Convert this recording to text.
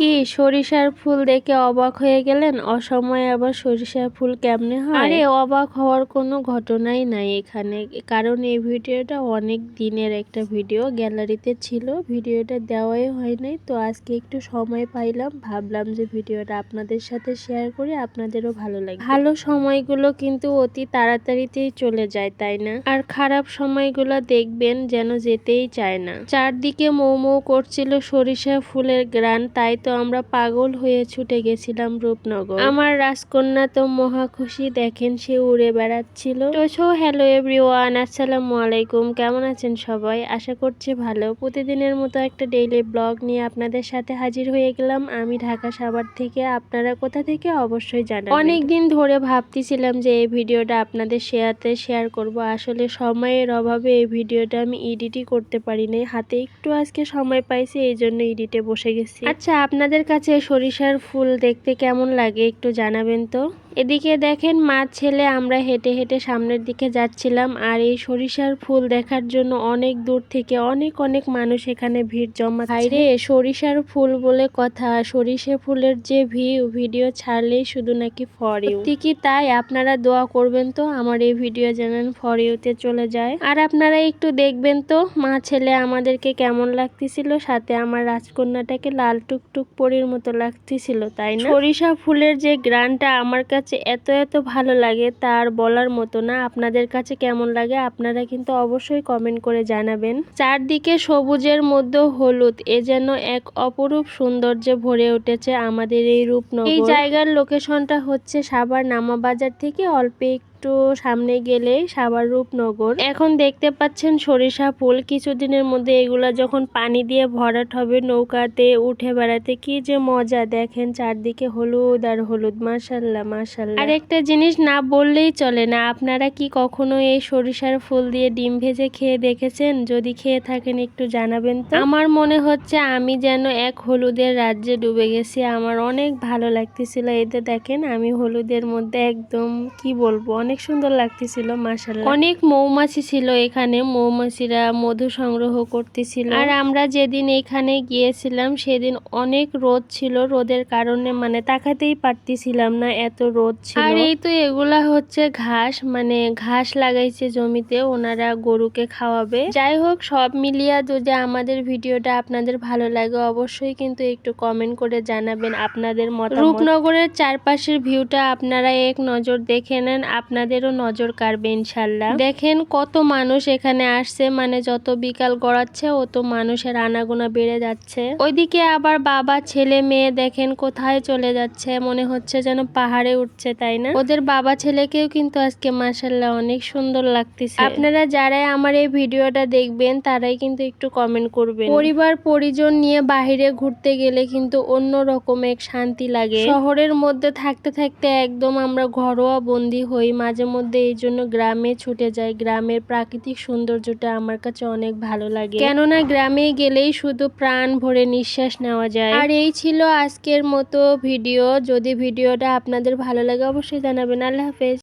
কি সরিষার ফুল দেখে অবাক হয়ে গেলেন? অসময়ে আবার সরিষার ফুল কেমনে হয়? আরে অবাক হওয়ার কোনো ঘটনাই নাই এখানে। কারণ এই ভিডিওটা অনেক দিনের একটা ভিডিও। গ্যালারিতে ছিল ভিডিওটা দেওয়াই হয় নাই তো আজকে একটু সময় পাইলাম। ভাবলাম যে ভিডিওটা আপনাদের সাথে শেয়ার করে আপনাদেরও ভালো লাগে ভালো সময়গুলো কিন্তু অতি তাড়াতাড়িতেই চলে যায় তাই না? আর খারাপ সময়গুলো দেখবেন যেন যেতেই চায় না। চারদিকে মৌ মৌ করছিল সরিষা ফুলের গ্রান তাই তো আমরা পাগল হয়ে ছুটে গেছিলাম রূপনগর। আমার রাজকন্যা তো মহা খুশি, দেখেন সে উড়ে বেড়াচ্ছিল। তো সো হ্যালো এভরিওয়ান, আসসালামু আলাইকুম, কেমন আছেন সবাই? আশা করছি ভালো। প্রতিদিনের মতো একটা ডেইলি ব্লগ নিয়ে আপনাদের সাথে হাজির হয়ে গেলাম। আমি ঢাকা সাভার থেকে, আপনারা কোথা থেকে অবশ্যই জানাবেন। অনেক দিন ধরে ভাবতেছিলাম যে এই ভিডিওটা আপনাদের শেয়ারতে শেয়ার করব। আসলে সময়ের অভাবে এই ভিডিওটা আমি এডিটই করতে পারি নাই হাতে একটু আজকে সময় পাইছি, এই জন্য এডিটে বসে গেছি। আচ্ছা আপনাদের কাছে সরিষার ফুল দেখতে কেমন লাগে একটু জানাবেন তো? এদিকে দেখেন মা ছেলে, আমরা হেঁটে হেঁটে সামনের দিকে যাচ্ছিলাম আর এই সরিষার ফুল দেখার জন্য অনেক দূর থেকে অনেক অনেক মানুষ এখানে ভিড় জমা রে, সরিষার ফুল বলে কথা। সরিষা ফুলের যে ভিউ, ভিডিও ছাড়লেই শুধু নাকি ফর ইউ। ঠিকই তাই? আপনারা দোয়া করবেন তো আমার এই ভিডিও যেন ফর ইউতে চলে যায়। আর আপনারা একটু দেখবেন তো, মা ছেলে আমাদেরকে কেমন লাগতেছিল? সাথে আমার রাজকন্যাটাকে লাল টুকটুক পরির মতো লাগতেছিল, তাই না? সরিষা ফুলের যে গ্রানটা আমার কাছে এত এত ভালো লাগে, তার বলার মতো না। আপনাদের কাছে কেমন লাগে, আপনারা কিন্তু অবশ্যই কমেন্ট করে জানাবেন। চারদিকে সবুজের মধ্যে হলুদ, এ যেন এক অপরূপ সৌন্দর্যে ভরে উঠেছে আমাদের এই রূপনগর। এই জায়গার লোকেশনটা হচ্ছে সাবার নামা বাজার থেকে অল্প একটু সামনে গেলে সাভার রূপনগর এখন দেখতে পাচ্ছেন সরিষা ফুল। কিছুদিনের মধ্যে এগুলা যখন পানি দিয়ে ভরাট হবে, নৌকাতে উঠে বেড়াতে কি যে মজা। দেখেন চারদিকে হলুদ আর হলুদ। মাসাল্লাহ মাসাল্লাহ আর একটা জিনিস না বললেই চলে না। আপনারা কি কখনো এই সরিষার ফুল দিয়ে ডিম ভেজে খেয়ে দেখেছেন? যদি খেয়ে থাকেন একটু জানাবেন তো। আমার মনে হচ্ছে আমি যেন এক হলুদের রাজ্যে ডুবে গেছি। আমার অনেক ভালো লাগতেছিল। এতে দেখেন আমি হলুদের মধ্যে একদম কি বলব? অনেক সুন্দর লাগতেছিল মাসাল্লাহ অনেক মৌমাছি ছিল এখানে মৌমাছিরা মধু সংগ্রহ করতেছিল। আর আমরা যেদিন এখানে গিয়েছিলাম সেদিন অনেক রোদ ছিল রোদের কারণে মানে তাকাতেই পারতেছিলাম না এত রোদ ছিল। আর এই তো এগুলা হচ্ছে ঘাস মানে ঘাস লাগাইছে জমিতে ওনারা গরুকে খাওয়াবে। যাই হোক সব মিলিয়া যদি আমাদের ভিডিওটা আপনাদের ভালো লাগে অবশ্যই কিন্তু একটু কমেন্ট করে জানাবেন আপনাদের মত রূপনগরের চারপাশের ভিউটা আপনারা এক নজর দেখে নেন আপনাদেরও নজর কাড়বে ইনশাল্লাহ দেখেন কত মানুষ এখানে আসছে মানে যত বিকাল গড়াচ্ছে, অত মানুষের আনাগোনা বেড়ে যাচ্ছে। ওইদিকে আবার বাবা, ছেলে, মেয়ে দেখেন কোথায় চলে যাচ্ছে, মনে হচ্ছে যেন পাহাড়ে উঠছে, তাই না? ওদের বাবা, ছেলেকেও কিন্তু আজকে মাসাল্লাহ অনেক সুন্দর লাগতেছে। আপনারা যারাই আমার এই ভিডিওটা দেখবেন, তারাই কিন্তু একটু কমেন্ট করবেন। পরিবার, পরিজন নিয়ে বাহিরে ঘুরতে গেলে কিন্তু অন্য রকম এক শান্তি লাগে। শহরের মধ্যে থাকতে থাকতে একদম আমরা ঘরোয়া বন্দি হই মাঝে মধ্যে এই জন্য গ্রামে ছুটে যাই। গ্রামের প্রাকৃতিক সৌন্দর্যটা আমার কাছে অনেক ভালো লাগে। কেননা গ্রামে গেলেই শুধু প্রাণ ভরে নিঃশ্বাস নেওয়া যায়। আর এই ছিল আজকের মতো ভিডিও। যদি ভিডিওটা আপনাদের ভালো লাগে অবশ্যই জানাবেন। আল্লাহ হাফেজ।